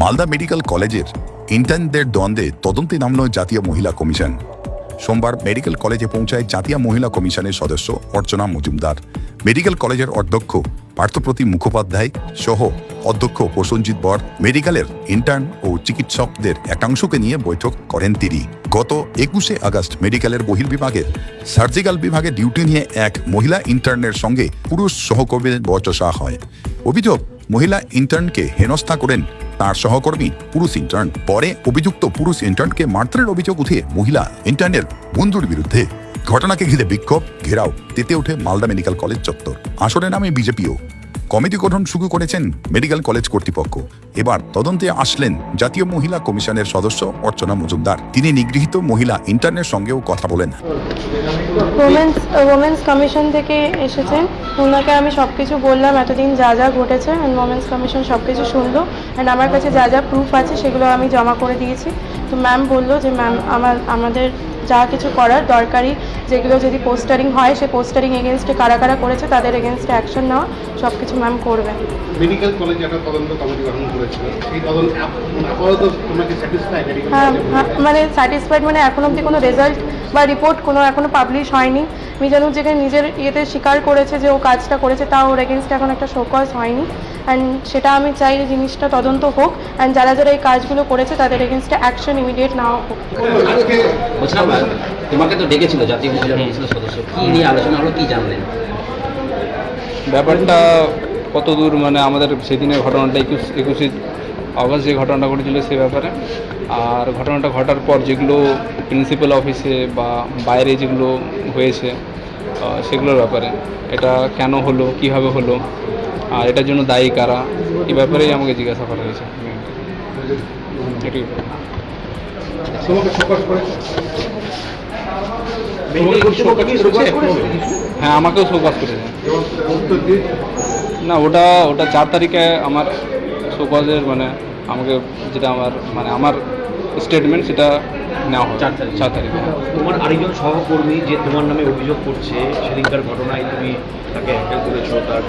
Malda medical কলেজের ইন্টার্নদের দ্বন্দ্বে তদন্তে নামল জাতীয় মহিলা কমিশন। সোমবার মেডিকেল কলেজে পৌঁছায় জাতীয় মহিলা কমিশনের সদস্য অর্চনা মজুমদার। মেডিকেল কলেজের অধ্যক্ষ পার্থপ্রতিম মুখোপাধ্যায় সহ অধ্যক্ষ প্রসঞ্জিৎ বর মেডিকেলের ইন্টার্ন ও চিকিৎসকদের একাংশকে নিয়ে বৈঠক করেন তিনি। গত একুশে আগস্ট মেডিকেলের বহির্বিভাগের সার্জিক্যাল বিভাগে ডিউটি নিয়ে এক মহিলা ইন্টার্নের সঙ্গে পুরুষ সহকর্মীদের বচসা হয়। অভিযোগ, মহিলা ইন্টার্নকে হেনস্থা করেন তার সহকর্মী পুরুষ ইন্টার্ন পরে অভিযুক্ত পুরুষ ইন্টার্নকে মারধরের অভিযোগ উঠে মহিলা ইন্টার্নের বন্ধুর বিরুদ্ধে। ঘটনাকে ঘিরে বিক্ষোভ, ঘেরাও, তেতে ওঠে মালদা মেডিকেল কলেজ চত্বর। আসরে নামে বিজেপিও। কমিটি গঠন শুরু করেছেন মেডিকেল কলেজ কর্তৃপক্ষ। এবার তদন্তে আসলেন জাতীয় মহিলা কমিশনের সদস্য অর্চনা মজুমদার। তিনি নিগৃহীত মহিলা ইন্টার্নের সঙ্গেও কথা বলেন। ওমেন্স ওমেন্স কমিশন থেকে এসেছেন। ওনাকে আমি সব কিছু বললাম, এতদিন যা যা ঘটেছে অ্যান্ড ওমেন্স কমিশন সব কিছু শুনলো। অ্যান্ড আমার কাছে যা যা প্রুফ আছে, সেগুলো আমি জমা করে দিয়েছি। তো ম্যাম বলল যে ম্যাম আমার, আমাদের যা কিছু করার দরকারি যেগুলো যদি পোস্টারিং হয় সে পোস্টারিং এগেনস্টে কারা কারা করেছে তাদের এগেনস্টে অ্যাকশন নেওয়া সব কিছু ম্যাম করবেন মেডিকেল কলেজে একটা তদন্ত কমিটি গঠন করেছিল। সেই তদন্ত আপাতত তোমাকে স্যাটিসফাই হ্যাঁ হ্যাঁ, মানে স্যাটিসফাইড মানে এখন অবধি কোনো রেজাল্ট বা রিপোর্ট কোনো এখনও পাবলিশ হয়নি। মিজানুর যেখানে নিজের ইয়েতে স্বীকার করেছে যে ও কাজটা করেছে তা ওর এগেনস্টে এখন একটা শোকজ হয়নি। অ্যান্ড সেটা আমি চাই যে জিনিসটা তদন্ত হোক অ্যান্ড যারা যারা এই কাজগুলো করেছে তাদের এগেনস্টে অ্যাকশন ইমিডিয়েট নেওয়া হোক। তোমাকে তো ডেকেছিল জাতীয় মহিলা কমিশনের সদস্য কি নিয়ে আলোচনা হলো কি জানলেন? ব্যাপারটা কত দূর মানে আমাদের সেদিনের ঘটনাটা একুশ একুশে আগস্ট যে ঘটনাটা ঘটেছিল সে ব্যাপারে। আর ঘটনাটা ঘটার পর যেগুলো প্রিন্সিপাল অফিসে বা বাইরে যেগুলো হয়েছে সেগুলোর ব্যাপারে এটা কেন হলো কীভাবে হলো আর এটার জন্য দায়ী কারা এই ব্যাপারেই আমাকে জিজ্ঞাসা করা হয়েছে। এটাই তোমাকে ফোকাস করেছে মেডিকেল কর্তৃপক্ষ কি ফোকাস করেছে হ্যাঁ আমাকেও শোকাস করেছে। না ওটা ওটা চার তারিখে আমার শোকজের মানে আমাকে যেটা আমার মানে আমার স্টেটমেন্ট সেটা নেওয়া হয় চার তারিখ। চার তারিখে। তোমার আরেকজন সহকর্মী যে তোমার নামে অভিযোগ করছে সেদিনকার ঘটনায় তুমি তাকে হ্যাকেল করেছ তার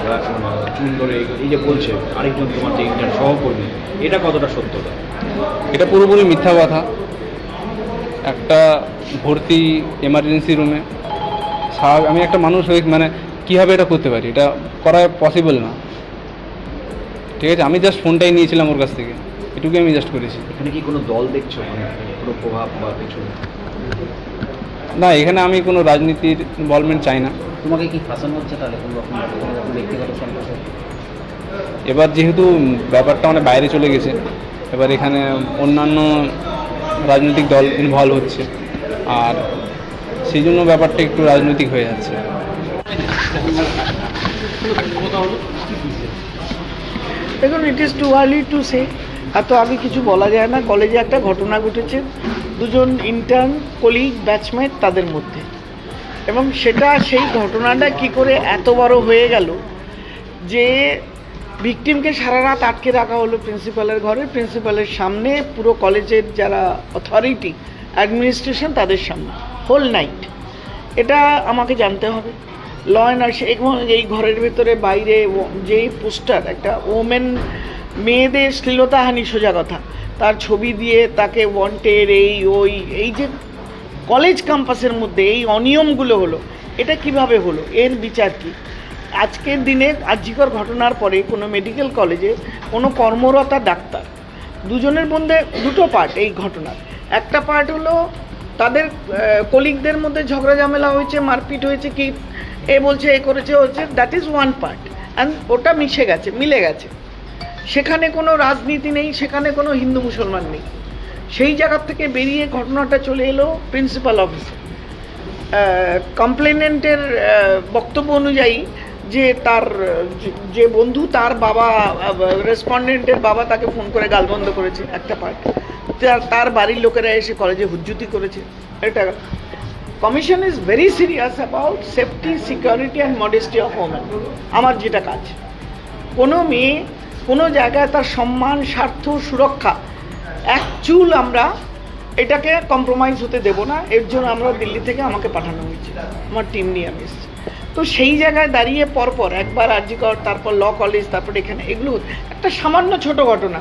ধরে এই- যে বলছে আরেকজন তোমার যে সহকর্মী এটা কতটা সত্যতা? এটা পুরোপুরি মিথ্যা কথা। একটা ভর্তি এমার্জেন্সি রুমে স্বাভাবিক আমি একটা মানুষ হয়ে মানে কীভাবে এটা করতে পারি? এটা করা পসিবল না। ঠিক আছে আমি জাস্ট ফোনটাই নিয়েছিলাম ওর কাছ থেকে। এটুকুই আমি জাস্ট করেছি। এখানে কি কোনো দল দেখছ? মানে কোনো প্রভাব বা কিছু? না এখানে আমি কোনো রাজনীতির ইনভলভমেন্ট চাই না। তোমাকে কি ফাঁসানো হচ্ছে তাহলে কোনো রকম? ব্যক্তিগত সম্পর্ক এবার যেহেতু ব্যাপারটা অনেক বাইরে চলে গেছে এবার এখানে অন্যান্য রাজনৈতিক দল ইনভলভ হচ্ছে। আর সেই জন্য ব্যাপারটা একটু রাজনৈতিক হয়ে যাচ্ছে। দেখুন it is too early to say এত আগে কিছু বলা যায় না। কলেজে একটা ঘটনা ঘটেছে। দুজন ইন্টার্ন কলিগ ব্যাচমেট তাদের মধ্যে। এবং সেটা, সেই ঘটনাটা কি করে এত বড় হয়ে গেল যে ভিকটিমকে সারা রাত আটকে রাখা হলো প্রিন্সিপালের ঘরে। প্রিন্সিপালের সামনে পুরো কলেজের যারা অথরিটি অ্যাডমিনিস্ট্রেশন তাদের সামনে। হোল নাইট এটা আমাকে জানতে হবে। ল অ্যান্ড এবং এই ঘরের ভেতরে বাইরে যেই পোস্টার, একটা ওমেন মেয়েদের শ্লীলতাহানি সোজা কথা। তার ছবি দিয়ে তাকে ওয়ান্টের এই, ওই, এই যে কলেজ ক্যাম্পাসের মধ্যে এই অনিয়মগুলো হলো, এটা কীভাবে হলো? এর বিচার কি? আজকের দিনে আর্যিকর ঘটনার পরে কোনো মেডিকেল কলেজে কোনো কর্মরতা ডাক্তার। দুজনের মধ্যে দুটো পার্ট এই ঘটনার। একটা পার্ট হলো তাদের কলিগদের মধ্যে ঝগড়া ঝামেলা হয়েছে, মারপিট হয়েছে, কি এ বলছে, এ করেছে হচ্ছে that is one part and ওটা মিশে গেছে, মিলে গেছে। সেখানে কোনো রাজনীতি নেই, সেখানে কোনো হিন্দু মুসলমান নেই। সেই জায়গার থেকে বেরিয়ে ঘটনাটা চলে এলো প্রিন্সিপাল অফিসে কমপ্লেনেন্টের বক্তব্য অনুযায়ী যে তার, যে- বন্ধু তার বাবা, রেসপন্ডেন্টের বাবা তাকে ফোন করে গালবন্ধ করেছে একটা পার্ট তার তার বাড়ির লোকেরা এসে কলেজে হুজ্জুতি করেছে। এটা commission is very serious about safety security and modesty of women আমার যেটা কাজ, কোনো মেয়ে কোনো জায়গায় তার সম্মান, স্বার্থ, সুরক্ষা, এক চুল আমরা এটাকে কম্প্রোমাইজ হতে দেব না। এর জন্য আমরা দিল্লি থেকে আমাকে পাঠানো হয়েছে। আমার টিম নিয়ে আমি এসেছি। তো সেই জায়গায় দাঁড়িয়ে পরপর একবার আরজিকর তারপর ল কলেজ, তারপর এখানে, এগুলো একটা সামান্য ছোট ঘটনা।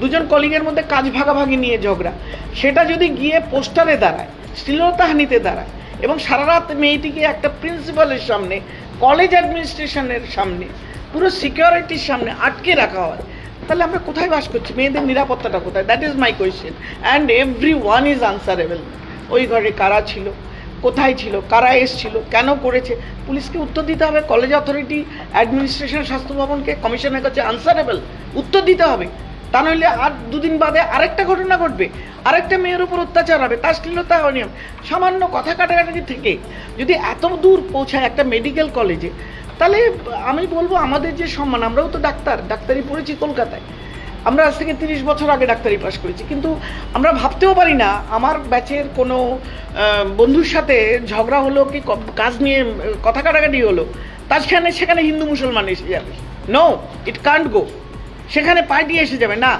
দুজন কলিগের মধ্যে কাজ ভাগাভাগি নিয়ে ঝগড়া। সেটা যদি গিয়ে পোস্টারে দাঁড়ায়, শ্লীলতাহানিতে দাঁড়ায়, এবং সারা রাত মেয়েটিকে একটা প্রিন্সিপালের সামনে কলেজ অ্যাডমিনিস্ট্রেশনের সামনে, পুরো সিকিউরিটির সামনে আটকে রাখা হয়, তাহলে আমরা কোথায় বাস করছি? মেয়েদের নিরাপত্তাটা কোথায়? That is my question and every one is answerable ওই ঘরে কারা ছিল? কোথায় ছিল, কারা এসছিল, কেন করেছে, পুলিশকে উত্তর দিতে হবে কলেজ অথরিটি অ্যাডমিনিস্ট্রেশন স্বাস্থ্য ভবনকে কমিশনের কাছে আনসারেবল উত্তর দিতে হবে। তা নইলে আর দুদিন বাদে আরেকটা ঘটনা ঘটবে, আরেকটা মেয়ের উপর অত্যাচার হবে তার শ্লীলতা অনিয়ম সামান্য কথা কাটাকাটি থেকে যদি এত দূর পৌঁছায় একটা মেডিকেল কলেজে তাহলে আমি বলব আমাদের যে সম্মান, আমরাও তো ডাক্তার, ডাক্তারি পড়েছি কলকাতায়। আমরা আজ থেকে তিরিশ বছর আগে ডাক্তারি পাশ করেছি, কিন্তু আমরা ভাবতেও পারি না আমার ব্যাচের কোনো বন্ধুর সাথে ঝগড়া হলো কি কাজ নিয়ে, কথা কাটাকাটি হলো, তার সেখানে সেখানে হিন্দু মুসলমান এসে যাবে। নো ইট কান্ট গো সেখানে পার্টি এসে যাবে, না।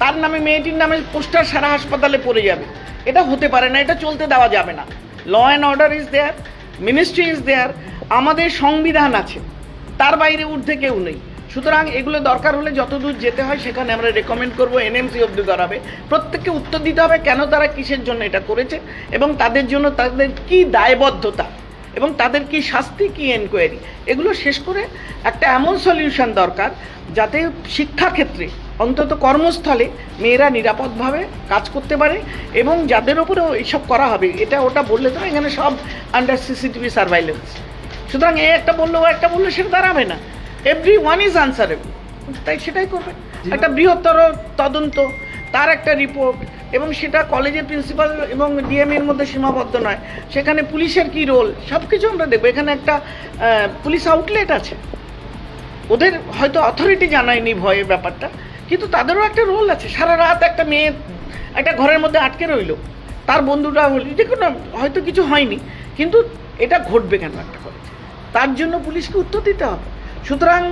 তার নামে, মেয়েটির নামে পোস্টার সারা হাসপাতালে পড়ে যাবে। এটা হতে পারে না, এটা চলতে দেওয়া যাবে না। Law and order is there ministry is there আমাদের সংবিধান আছে। তার বাইরে ঊর্ধ্বে কেউ নেই। সুতরাং এগুলো দরকার হলে যতদূর যেতে হয়, সেখানে আমরা রেকমেন্ড করব এনএমসি অব্দি করাবে প্রত্যেককে উত্তর দিতে হবে কেন তারা কিসের জন্য এটা করেছে এবং তাদের জন্য তাদের কি দায়বদ্ধতা এবং তাদের কি শাস্তি, কি এনকোয়ারি এগুলো শেষ করে একটা এমন সলিউশন দরকার যাতে শিক্ষাক্ষেত্রে অন্তত কর্মস্থলে মেয়েরা নিরাপদভাবে কাজ করতে পারে এবং যাদের ওপরেও এইসব করা হবে, এটা ওটা বললে তো এখানে সব আন্ডার সিসিটিভি সার্ভাইলেন্স সুতরাং এ একটা বলল, ও একটা বলল সেটা দাঁড়াবে না। এভরি ওয়ান ইজ আনসারেবল তাই সেটাই করবে। একটা বৃহত্তর তদন্ত তার একটা রিপোর্ট এবং সেটা কলেজের প্রিন্সিপাল এবং ডিএম এর মধ্যে সীমাবদ্ধ নয়। সেখানে পুলিশের কি রোল সব কিছু আমরা দেখব। এখানে একটা পুলিশ আউটলেট আছে। ওদের হয়তো অথরিটি জানায়নি ভয়ের ব্যাপারটা কিন্তু তাদেরও একটা রোল আছে। সারা রাত একটা মেয়ে একটা ঘরের মধ্যে আটকে রইল। তার বন্ধুরা হলি যে কোনো হয়তো কিছু হয়নি কিন্তু এটা ঘটবে কেন একটা করে তার জন্য পুলিশকে উত্তর দিতে হবে। সুতরাং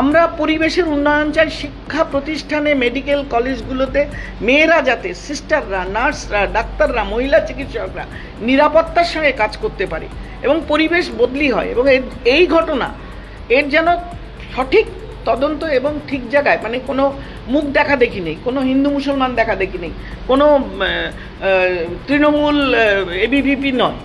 আমরা পরিবেশের উন্নয়ন চাই, শিক্ষা প্রতিষ্ঠানে মেডিকেল কলেজগুলোতে মেয়েরা যাতে সিস্টাররা নার্সরা ডাক্তাররা, মহিলা চিকিৎসকরা নিরাপত্তার সঙ্গে কাজ করতে পারে এবং পরিবেশ বদলি হয় এবং এই ঘটনা, এর যেন সঠিক তদন্ত এবং ঠিক জায়গায় মানে কোনো মুখ দেখা দেখি নেই, কোনো হিন্দু মুসলমান দেখা দেখি নেই, কোনো তৃণমূল এবিভিপি নয়।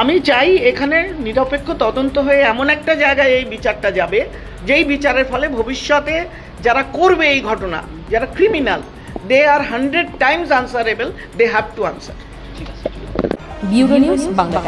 আমি চাই এখানে নিরপেক্ষ তদন্ত হয়ে এমন একটা জায়গায় এই বিচারটা যাবে, যেই বিচারের ফলে ভবিষ্যতে যারা করবে এই ঘটনা, যারা criminal they are hundred times answerable they have to answer Bangla